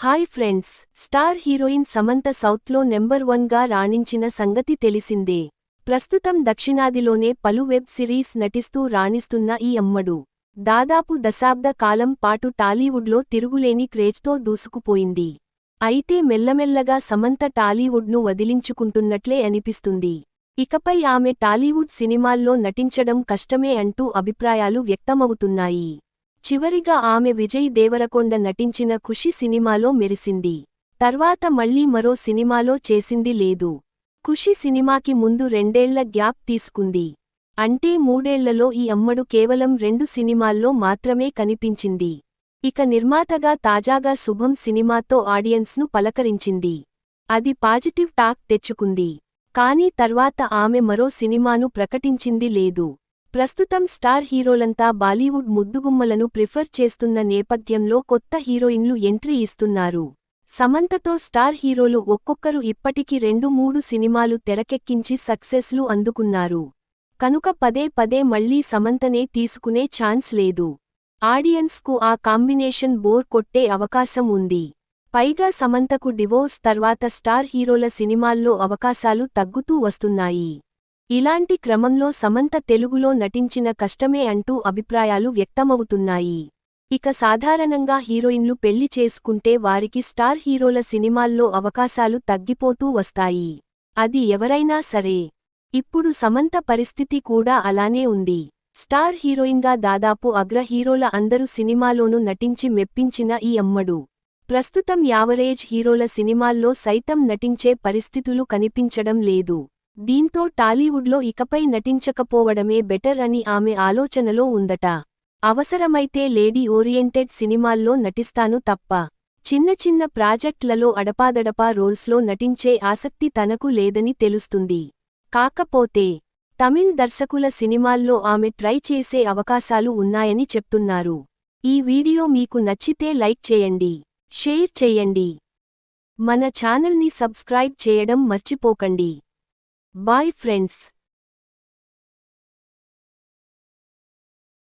Hi friends star heroine Samantha సౌత్లో number వన్గా రాణించిన సంగతి తెలిసిందే. ప్రస్తుతం దక్షిణాదిలోనే పలు వెబ్ సిరీస్ నటిస్తూ రాణిస్తున్న ఈ అమ్మడు. దాదాపు దశాబ్ద కాలం పాటు టాలీవుడ్లో తిరుగులేని క్రేజ్తో దూసుకుపోయింది. అయితే మెల్లమెల్లగా సమంత టాలీవుడ్ను వదిలించుకుంటున్నట్లే అనిపిస్తుంది. ఇకపై ఆమె టాలీవుడ్ సినిమాల్లో నటించడం కష్టమే అంటూ అభిప్రాయాలు వ్యక్తమవుతున్నాయి. చివరిగా ఆమె విజయ్ దేవరకొండ నటించిన ఖుషి సినిమాలో మెరిసింది. తర్వాత మళ్ళీ మరో సినిమాలో చేసింది లేదు. ఖుషి సినిమాకి ముందు రెండేళ్ళ గ్యాప్ తీసుకుంది. అంటే మూడేళ్ళలో ఈ అమ్మడు కేవలం రెండు సినిమాల్లో మాత్రమే కనిపించింది. ఇక నిర్మాతగా తాజాగా శుభం సినిమాతో ఆడియన్స్ను పలకరించింది. అది పాజిటివ్ టాక్ తెచ్చుకుంది. కానీ తర్వాత ఆమె మరో సినిమాను ప్రకటించింది లేదు. ప్రస్తుతం స్టార్ హీరోలంతా బాలీవుడ్ ముద్దుగుమ్మలను ప్రిఫర్ చేస్తున్న నేపథ్యంలో కొత్త హీరోయిన్లు ఎంట్రీ ఇస్తున్నారు. సమంతతో స్టార్ హీరోలు ఒక్కొక్కరు ఇప్పటికి రెండు మూడు సినిమాలు తెరకెక్కించి సక్సెస్లు అందుకున్నారు. కనుక పదే పదే మళ్ళీ సమంతనే తీసుకునే ఛాన్స్ లేదు. ఆడియన్స్కు ఆ కాంబినేషన్ బోర్ కొట్టే అవకాశం ఉంది. పైగా సమంతకు డివోర్స్ తర్వాత స్టార్ హీరోల సినిమాల్లో అవకాశాలు తగ్గుతూ వస్తున్నాయి. ఇలాంటి క్రమంలో సమంత తెలుగులో నటించిన కష్టమే అంటూ అభిప్రాయాలు వ్యక్తమవుతున్నాయి. ఇక సాధారణంగా హీరోయిన్లు పెళ్ళి చేసుకుంటే వారికి స్టార్ హీరోల సినిమాల్లో అవకాశాలు తగ్గిపోతూ వస్తాయి. అది ఎవరైనా సరే. ఇప్పుడు సమంత పరిస్థితి కూడా అలానే ఉంది. స్టార్ హీరోయిన్గా దాదాపు అగ్ర హీరోల అందరు సినిమాలోనూ నటించి మెప్పించిన ఈ అమ్మడు. ప్రస్తుతం యావరేజ్ హీరోల సినిమాల్లో సైతం నటించే పరిస్థితులు కనిపించడం లేదు. దీంతో టాలీవుడ్లో ఇకపై నటించకపోవడమే బెటర్ అని ఆమె ఆలోచనలో ఉందట. అవసరమైతే లేడీ ఓరియంటెడ్ సినిమాల్లో నటిస్తాను తప్ప. చిన్న చిన్న ప్రాజెక్ట్లలో అడపాదడపా రోల్స్లో నటించే ఆసక్తి తనకు లేదని తెలుస్తుంది. కాకపోతే తమిళ్ దర్శకుల సినిమాల్లో ఆమె ట్రై చేసే అవకాశాలు ఉన్నాయని చెప్తున్నారు. ఈ వీడియో మీకు నచ్చితే లైక్ చేయండి షేర్ చేయండి. మన ఛానల్ని సబ్స్క్రైబ్ చేయడం మర్చిపోకండి. Bye friends